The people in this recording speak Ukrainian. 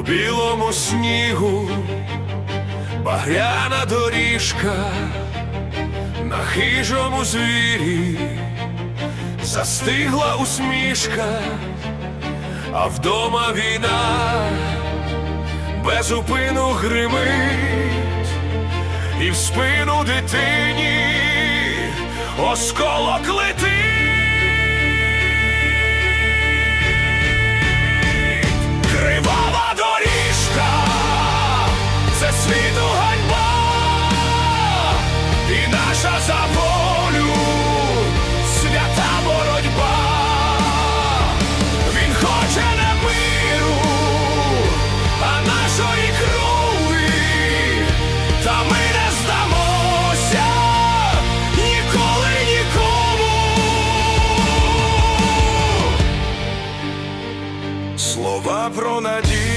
По білому снігу багряна доріжка на хижому звірі застигла усмішка, а вдома війна безупину гримить, і в спину дитині осколок летить. світу ганьба і наша за волю свята боротьба, він хоче не миру, а нашої крові, та ми не здамося ніколи нікому. Слова про надію.